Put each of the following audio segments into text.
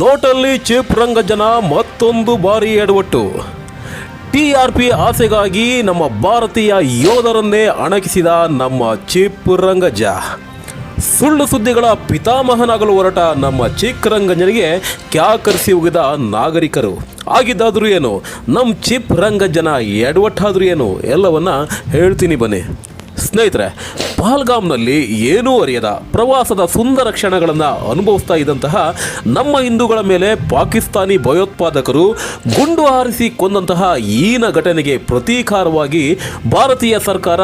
ನೋಟಲ್ಲಿ chip ರಂಗಜನ ಮತ್ತೊಂದು ಬಾರಿ ಎಡವಟ್ಟು. ಟಿ ಆರ್ ಪಿ ಆಸೆಗಾಗಿ ನಮ್ಮ ಭಾರತೀಯ ಯೋಧರನ್ನೇ ಅಣಕಿಸಿದ ನಮ್ಮ ಚಿಪ್ ರಂಗಜ ಸುಳ್ಳು ಸುದ್ದಿಗಳ ಪಿತಾಮಹನಾಗಲು ಹೊರಟ ನಮ್ಮ ಚಿಕ್ಕ ರಂಗಜನಿಗೆ ಕ್ಯಾಕರಿಸಿ ಉಗಿದ ನಾಗರಿಕರು. ಆಗಿದ್ದಾದ್ರೂ ಏನು ನಮ್ಮ ಚಿಪ್ ರಂಗಜನ ಎಡವಟ್ಟಾದರೂ ಏನು, ಎಲ್ಲವನ್ನ ಹೇಳ್ತೀನಿ ಬನ್ನಿ. ಸ್ನೇಹಿತರೆ, ಪಹಲ್ಗಾಮ್ನಲ್ಲಿ ಏನೂ ಅರಿಯದ, ಪ್ರವಾಸದ ಸುಂದರ ಕ್ಷಣಗಳನ್ನು ಅನುಭವಿಸ್ತಾ ಇದ್ದಂತಹ ನಮ್ಮ ಹಿಂದೂಗಳ ಮೇಲೆ ಪಾಕಿಸ್ತಾನಿ ಭಯೋತ್ಪಾದಕರು ಗುಂಡು ಹಾರಿಸಿ ಕೊಂದಂತಹ ಈನ ಘಟನೆಗೆ ಪ್ರತೀಕಾರವಾಗಿ ಭಾರತೀಯ ಸರ್ಕಾರ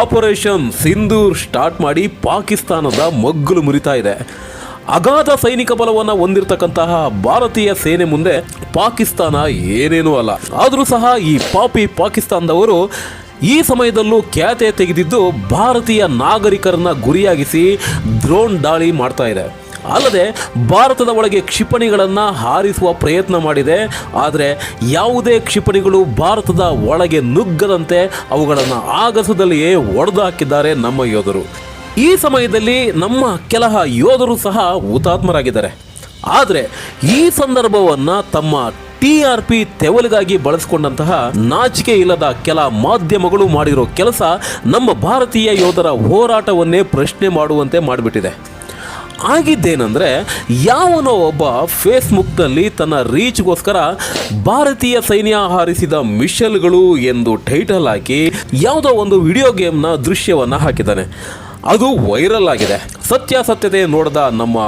ಆಪರೇಷನ್ ಸಿಂಧೂರ್ ಸ್ಟಾರ್ಟ್ ಮಾಡಿ ಪಾಕಿಸ್ತಾನದ ಮಗ್ಗುಲು ಮುರಿತಾ ಇದೆ. ಅಗಾಧ ಸೈನಿಕ ಬಲವನ್ನು ಹೊಂದಿರತಕ್ಕಂತಹ ಭಾರತೀಯ ಸೇನೆ ಮುಂದೆ ಪಾಕಿಸ್ತಾನ ಏನೇನೂ ಅಲ್ಲ. ಆದರೂ ಸಹ ಈ ಪಾಪಿ ಪಾಕಿಸ್ತಾನದವರು ಈ ಸಮಯದಲ್ಲೂ ಖ್ಯಾತೆ ತೆಗೆದಿದ್ದು ಭಾರತೀಯ ನಾಗರಿಕರನ್ನ ಗುರಿಯಾಗಿಸಿ ಡ್ರೋನ್ ದಾಳಿ ಮಾಡ್ತಾ ಇದೆ. ಅಲ್ಲದೆ ಭಾರತದ ಒಳಗೆ ಕ್ಷಿಪಣಿಗಳನ್ನು ಹಾರಿಸುವ ಪ್ರಯತ್ನ ಮಾಡಿದೆ. ಆದರೆ ಯಾವುದೇ ಕ್ಷಿಪಣಿಗಳು ಭಾರತದ ಒಳಗೆ ನುಗ್ಗದಂತೆ ಅವುಗಳನ್ನು ಆಗಸದಲ್ಲಿಯೇ ಒಡೆದು ನಮ್ಮ ಯೋಧರು. ಈ ಸಮಯದಲ್ಲಿ ನಮ್ಮ ಕೆಲ ಯೋಧರು ಸಹ ಹುತಾತ್ಮರಾಗಿದ್ದಾರೆ. ಆದರೆ ಈ ಸಂದರ್ಭವನ್ನು ತಮ್ಮ ಟಿ ಪಿ ತೆವಲಿಗಾಗಿ ಬಳಸಿಕೊಂಡಂತಹ ನಾಚಿಕೆ ಇಲ್ಲದ ಕೆಲ ಮಾಧ್ಯಮಗಳು ಮಾಡಿರೋ ಕೆಲಸ ನಮ್ಮ ಭಾರತೀಯ ಯೋಧರ ಹೋರಾಟವನ್ನೇ ಪ್ರಶ್ನೆ ಮಾಡುವಂತೆ ಮಾಡಿಬಿಟ್ಟಿದೆ. ಆಗಿದ್ದೇನೆಂದರೆ, ಯಾವನೋ ಒಬ್ಬ ಫೇಸ್ಬುಕ್ನಲ್ಲಿ ತನ್ನ ರೀಚ್ಗೋಸ್ಕರ ಭಾರತೀಯ ಸೈನ್ಯ ಹಾರಿಸಿದ ಮಿಷಲ್ಗಳು ಎಂದು ಟೈಟಲ್ ಹಾಕಿ ಯಾವುದೋ ಒಂದು ವಿಡಿಯೋ ಗೇಮ್ನ ದೃಶ್ಯವನ್ನು ಹಾಕಿದ್ದಾನೆ. ಅದು ವೈರಲ್ ಆಗಿದೆ. ಸತ್ಯಾಸತ್ಯತೆ ನೋಡದ ನಮ್ಮ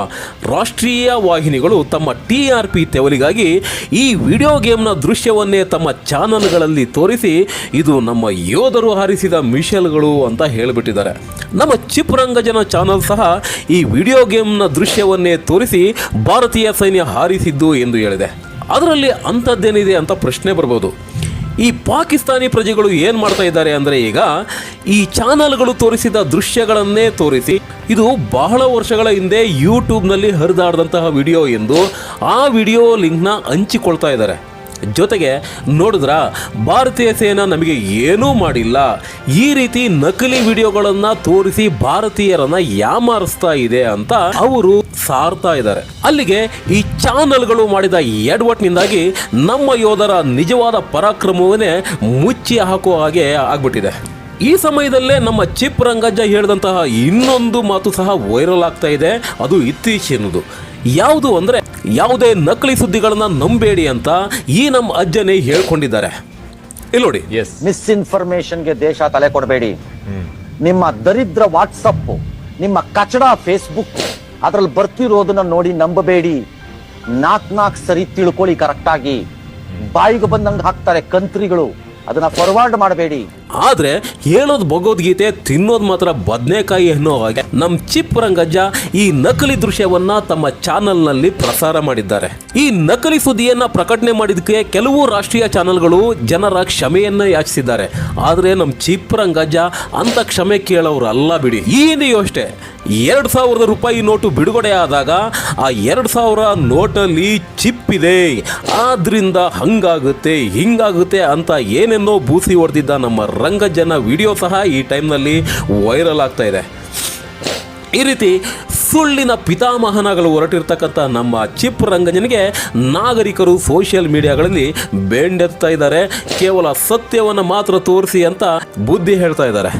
ರಾಷ್ಟ್ರೀಯ ವಾಹಿನಿಗಳು ತಮ್ಮ ಟಿ ಆರ್ ಪಿ ತೆವಲಿಗಾಗಿ ಈ ವಿಡಿಯೋ ಗೇಮ್ನ ದೃಶ್ಯವನ್ನೇ ತಮ್ಮ ಚಾನಲ್ಗಳಲ್ಲಿ ತೋರಿಸಿ ಇದು ನಮ್ಮ ಯೋಧರು ಹಾರಿಸಿದ ಮಿಷಲ್ಗಳು ಅಂತ ಹೇಳಿಬಿಟ್ಟಿದ್ದಾರೆ. ನಮ್ಮ ಚಿಪ್ರಂಗಜನ ಚಾನಲ್ ಸಹ ಈ ವಿಡಿಯೋ ಗೇಮ್ನ ದೃಶ್ಯವನ್ನೇ ತೋರಿಸಿ ಭಾರತೀಯ ಸೈನ್ಯ ಹಾರಿಸಿದ್ದು ಎಂದು ಹೇಳಿದೆ. ಅದರಲ್ಲಿ ಅಂಥದ್ದೇನಿದೆ ಅಂತ ಪ್ರಶ್ನೆ ಬರ್ಬೋದು. ಈ ಪಾಕಿಸ್ತಾನಿ ಪ್ರಜೆಗಳು ಏನು ಮಾಡ್ತಾ ಇದ್ದಾರೆ ಅಂದರೆ ಈಗ ಈ ಚಾನಲ್ಗಳು ತೋರಿಸಿದ ದೃಶ್ಯಗಳನ್ನೇ ತೋರಿಸಿ, ಇದು ಬಹಳ ವರ್ಷಗಳ ಹಿಂದೆ ಯೂಟ್ಯೂಬ್ನಲ್ಲಿ ಹರಿದಾಡಿದಂತಹ ವಿಡಿಯೋ ಎಂದು ಆ ವಿಡಿಯೋ ಲಿಂಕ್ನ ಹಂಚಿಕೊಳ್ತಾ ಇದ್ದಾರೆ. ಜೊತೆಗೆ ನೋಡಿದ್ರ, ಭಾರತೀಯ ಸೇನಾ ನಮಗೆ ಏನೂ ಮಾಡಿಲ್ಲ. ಈ ರೀತಿ ನಕಲಿ ವಿಡಿಯೋಗಳನ್ನು ತೋರಿಸಿ ಭಾರತೀಯರನ್ನ ಯಾಮಾರಿಸ್ತಾ ಇದೆ ಅಂತ ಅವರು ಸಾರ್ತಾ ಇದ್ದಾರೆ. ಅಲ್ಲಿಗೆ ಈ ಚಾನಲ್ಗಳು ಮಾಡಿದ ಎಡ್ವಟ್ನಿಂದಾಗಿ ನಮ್ಮ ಯೋಧರ ನಿಜವಾದ ಪರಾಕ್ರಮವನ್ನೇ ಮುಚ್ಚಿ ಹಾಕುವ ಹಾಗೆ ಆಗ್ಬಿಟ್ಟಿದೆ. ಈ ಸಮಯದಲ್ಲೇ ನಮ್ಮ ಚಿಪ್ ರಂಗಜ್ಜ ಹೇಳಿದಂತಹ ಇನ್ನೊಂದು ಮಾತು ಸಹ ವೈರಲ್ ಆಗ್ತಾ ಇದೆ. ಅದು ಇತ್ತೀಚಿನದು ಯಾವುದು ಅಂದರೆ ಯಾವುದೇ ನಕಲಿ ಸುದ್ದಿಗಳನ್ನು ನಂಬೇಡಿ ಅಂತ ಈ ನಮ್ಮ ಅಜ್ಜನೇ ಹೇಳ್ಕೊಂಡಿದ್ದಾರೆ. ಇಲ್ಲಿ ನೋಡಿ. ಎಸ್ ಮಿಸ್ಇನ್ಫಾರ್ಮೇಶನ್ಗೆ ದೇಶ ತಲೆ ಕೊಡಬೇಡಿ. ನಿಮ್ಮ ದರಿದ್ರ ವಾಟ್ಸಪ್ ನಿಮ್ಮ ಕಚಡ ಫೇಸ್ಬುಕ್ ಅದ್ರಲ್ಲಿ ಬರ್ತಿರೋದನ್ನ ನೋಡಿ ನಂಬಬೇಡಿ. ನಾಕ್ ನಾಕ್ ಸರಿ ತಿಳ್ಕೊಳ್ಳಿ ಕರೆಕ್ಟಾಗಿ ಬಾಯಿಗೆ ಬಂದಂಗೆ ಹಾಕ್ತಾರೆ ಕಂತ್ರಿಗಳು. ಅದನ್ನ ಫಾರ್ವರ್ಡ್ ಮಾಡಬೇಡಿ. ಆದ್ರೆ ಹೇಳೋದು ಭಗವದ್ಗೀತೆ, ತಿನ್ನೋದು ಮಾತ್ರ ಬದನೆಕಾಯಿ ಅನ್ನೋ ಹಾಗೆ ನಮ್ಮ ಚಿಪ್ ರಂಗಜ್ಜ ಈ ನಕಲಿ ದೃಶ್ಯವನ್ನ ತಮ್ಮ ಚಾನೆಲ್ನಲ್ಲಿ ಪ್ರಸಾರ ಮಾಡಿದ್ದಾರೆ. ಈ ನಕಲಿ ಸುದ್ದಿಯನ್ನ ಪ್ರಕಟಣೆ ಮಾಡಿದಕ್ಕೆ ಕೆಲವು ರಾಷ್ಟ್ರೀಯ ಚಾನೆಲ್ಗಳು ಜನರ ಕ್ಷಮೆಯನ್ನ ಯಾಚಿಸಿದ್ದಾರೆ. ಆದ್ರೆ ನಮ್ಮ ಚಿಪ್ ರಂಗಜ್ಜ ಅಂತ ಕ್ಷಮೆ ಕೇಳೋರು ಅಲ್ಲ ಬಿಡಿ. ಈ ಹಿಂದೆಯೂ ಅಷ್ಟೇ, ಎರಡು ಸಾವಿರದ ರೂಪಾಯಿ ನೋಟು ಬಿಡುಗಡೆ ಆದಾಗ ಆ ಎರಡು ಸಾವಿರ ನೋಟಲ್ಲಿ ಚಿಪ್ ಇದೆ. ಆದ್ರಿಂದ ಹಂಗಾಗುತ್ತೆ, ಹಿಂಗಾಗುತ್ತೆ ಅಂತ ಏನೇನೋ ಬೂಸಿ ಹೊಡೆದಿದ್ದ ನಮ್ಮ ರಂಗಜ್ಜನ ವಿಡಿಯೋ ಸಹ ಈ ಟೈಮ್ನಲ್ಲಿ ವೈರಲ್ ಆಗ್ತಾ ಇದೆ. ಈ ರೀತಿ ಸುಳ್ಳಿನ ಪಿತಾಮಹನಗಳು ಹೊರಟಿರ್ತಕ್ಕಂಥ ನಮ್ಮ ಚಿಪ್ ರಂಗಜನಿಗೆ ನಾಗರಿಕರು ಸೋಷಿಯಲ್ ಮೀಡಿಯಾಗಳಲ್ಲಿ ಬೆಂಡೆತ್ತಾ ಇದ್ದಾರೆ. ಕೇವಲ ಸತ್ಯವನ್ನು ಮಾತ್ರ ತೋರಿಸಿ ಅಂತ ಬುದ್ಧಿ ಹೇಳ್ತಾ ಇದ್ದಾರೆ.